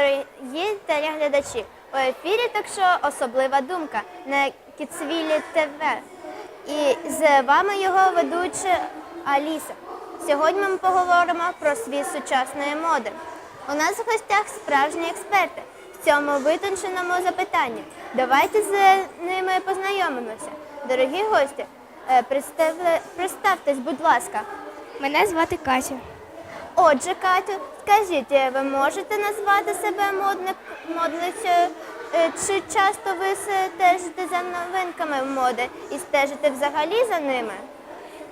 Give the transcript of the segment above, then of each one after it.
Дорогі телеглядачі, у ефірі так що особлива думка на Кіцвілі ТВ. І з вами його ведуча Аліса. Сьогодні ми поговоримо про світ сучасної моди. У нас в гостях справжні експерти в цьому витонченому запитанні. Давайте з ними познайомимося. Дорогі гості, е, представте- представтесь, будь ласка. Мене звати Катя. Отже, Катю, скажіть, е, ви можете назвати себе модницею? Е, Чи часто ви стежите за новинками моди і стежите взагалі за ними?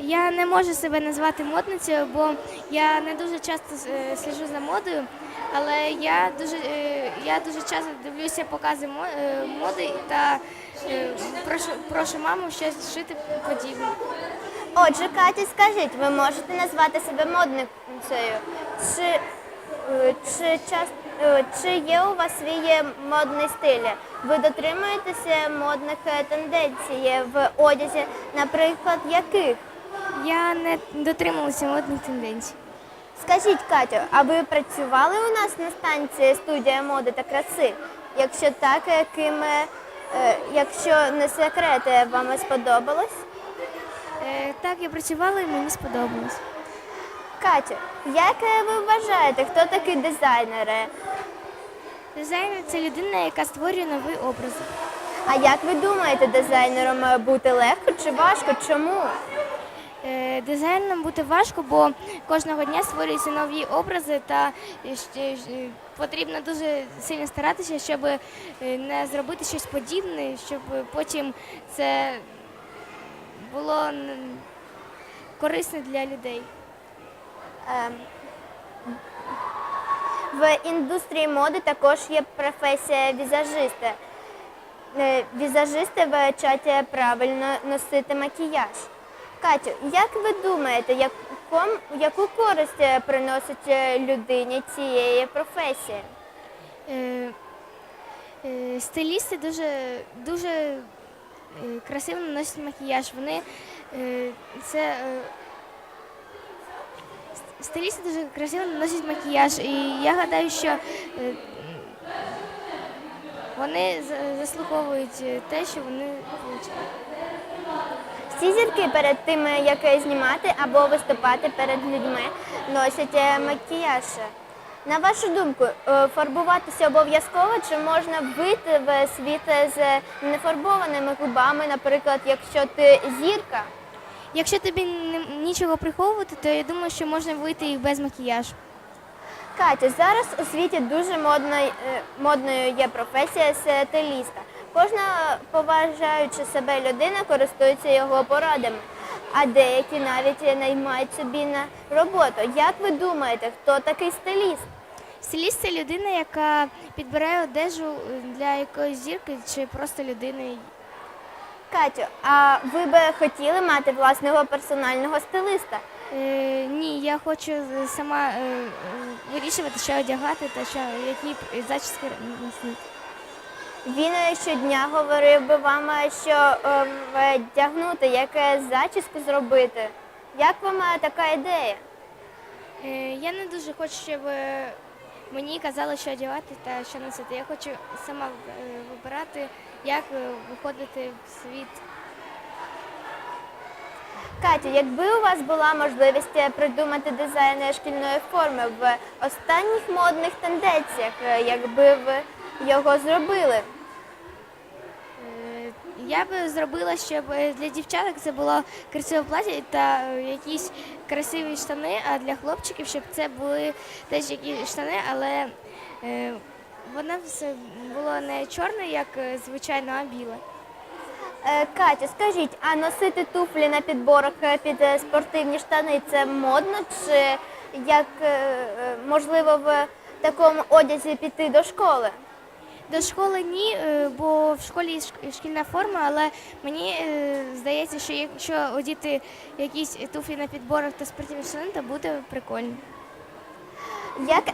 Я не можу себе назвати модницею, бо я не дуже часто е, сліджу за модою, але я дуже, я дуже часто дивлюся покази моди та прошу, прошу маму щось шити подібне. Отже, Катю, скажіть, ви можете назвати себе модницею? Чи, е, чи, час, е, чи є у вас свій модний стиль? Ви дотримуєтеся модних е, тенденцій в одязі, наприклад, яких? Я не дотрималася модних тенденцій. Скажіть, Катю, а ви працювали у нас на станції студія моди та краси? Якщо так, ким, е, якщо не секрет, вам сподобалось? Е, Так, я працювала і мені сподобалось. Катю, як е, ви вважаєте, хто такий дизайнер? Е, Дизайнер це людина, яка створює новий образ. А як ви думаєте, дизайнером бути легко чи важко? Чому? Дизайнером бути важко, бо кожного дня створюються нові образи, та потрібно дуже сильно старатися, щоб не зробити щось подібне, щоб потім це було корисно для людей. Ем, В індустрії моди також є професія візажиста. Е, Візажисти вчать правильно носити макіяж. Катю, як ви думаєте, яком, яку користь приносить е, людині цієї професії? Е, е, Стилісти дуже, дуже красиво наносять макіяж. Вони е, це е, стилісти дуже красиво наносять макіяж. І я гадаю, що е, вони за- заслуговують е, те, що вони отримують. Всі зірки перед тим, як е, знімати або виступати перед людьми, носять е, макіяж. На вашу думку, е, фарбуватися обов'язково чи можна вийти в світ з нефарбованими губами, наприклад, якщо ти зірка? Якщо тобі нічого приховувати, то я думаю, що можна вийти і без макіяжу. Катю, зараз у світі дуже модною, е, модною є професія стиліста. Кожна поважаючи себе людина користується його порадами, а деякі навіть наймають собі на роботу. Як ви думаєте, хто такий стиліст? Стиліст це людина, яка підбирає одежу для якоїсь зірки чи просто людини. Катю, а ви би хотіли мати власного персонального стилиста? Е, ні, я хочу сама е, вирішувати, що одягати та що які зачіски носити. Він е, щодня говорив би вам, е, що е, вдягнути, яке зачіску зробити. Як вам така ідея? Я не дуже хочу, щоб мені казали, що одягати та що носити. Я хочу сама вибирати, як виходити в світ. Катя, якби у вас була можливість придумати дизайн шкільної форми в останніх модних тенденціях, якби ви його зробили? Я би зробила, щоб е, для дівчаток це було красиве плаття та е, якісь красиві штани, а для хлопчиків, щоб це були теж якісь штани, але е, вона все було не чорне, як звичайно, а біле. Катя, скажіть, а носити туфлі на підборах під спортивні штани це модно? Чи як можливо в такому одязі піти до школи? До школи ні, е, бо в школі є шкільна форма, але мені е, здається, що якщо одіти якісь туфлі на підборах та спортивні штани, то буде прикольно. Як,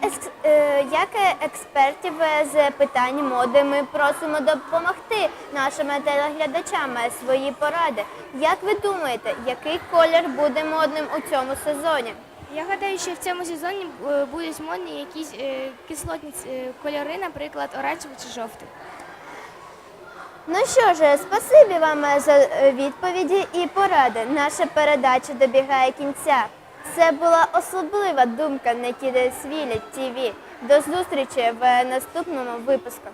е, як експертів з питань моди ми просимо допомогти нашим телеглядачам е, свої поради. Як ви думаєте, який колір буде модним у цьому сезоні? Я гадаю, що в цьому сезоні е, будуть модні якісь е, кислотні е, кольори, наприклад, оранжевий чи жовтий. Ну що ж, спасибі вам за відповіді і поради. Наша передача добігає кінця. Це була особлива думка на Кідесвілі ТВ. До зустрічі в наступному випуску.